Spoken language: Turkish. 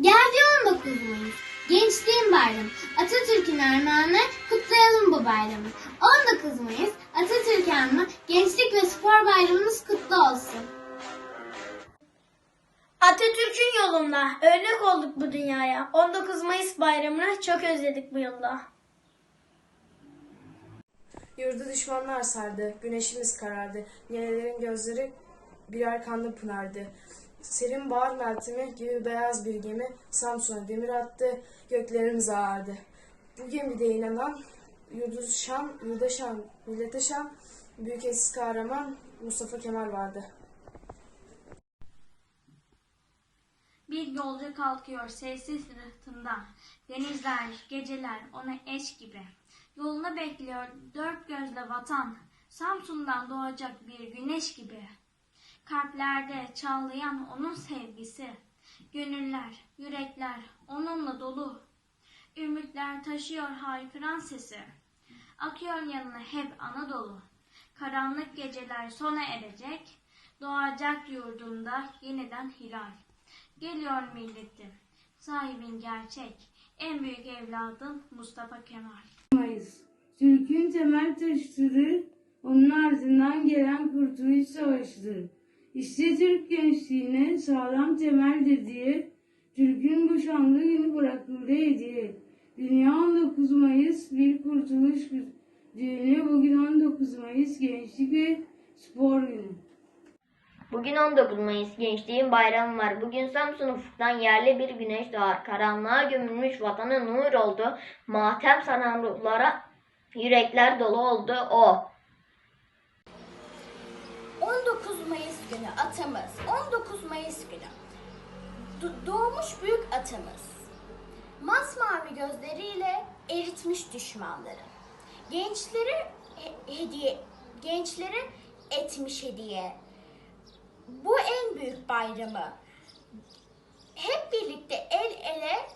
Geldi 19 Mayıs. Gençliğin bayramı. Atatürk'ün armağanı kutlayalım bu bayramı. 19 Mayıs Atatürk anma Gençlik ve Spor Bayramınız kutlu olsun. Atatürk'ün yolunda örnek olduk bu dünyaya. 19 Mayıs bayramını çok özledik bu yılda. Yurdu düşmanlar sardı, güneşimiz karardı. Yenelerin gözleri birer kanlı pınardı. Serin bahar meltemi gibi beyaz bir gemi Samsun'a demir attı, göklerimiz ağardı. Bu gemide inanan yurdu şan, yurda şan, millete şan, büyük eski kahraman Mustafa Kemal vardı. Bir yolcu kalkıyor sessiz rıhtımda. Denizler, geceler ona eş gibi. Yolunu bekliyor dört gözle vatan. Samsun'dan doğacak bir güneş gibi. Kalplerde çağlayan onun sevgisi. Gönüller, yürekler onunla dolu. Ümitler taşıyor haykıran sesi. Akıyor yanına hep Anadolu. Karanlık geceler sona erecek. Doğacak yurdumda yeniden hilal. Geliyor milletim, sahibin gerçek, en büyük evladım Mustafa Kemal. Mayıs. Türk'ün temel taşıdır, onun ardından gelen Kurtuluş Savaşı'dır. İşte Türk gençliğine sağlam temeldir diye, Türk'ün boşandığı günü bırakıldı hediye. Dünya 19 Mayıs bir kurtuluş düğünü, bugün 19 Mayıs Gençlik ve Spor Günü. Bugün 19 Mayıs Gençliğin Bayramı var. Bugün Samsun ufuktan yerli bir güneş doğar. Karanlığa gömülmüş vatanı nur oldu. Matem ruhlara yürekler dolu oldu o. 19 Mayıs günü atamız. 19 Mayıs günü. Do- doğmuş büyük atamız. Masmavi gözleriyle eritmiş düşmanları. Gençleri he- hediye gençleri etmiş hediye. Bu en büyük bayramı. Hep birlikte el ele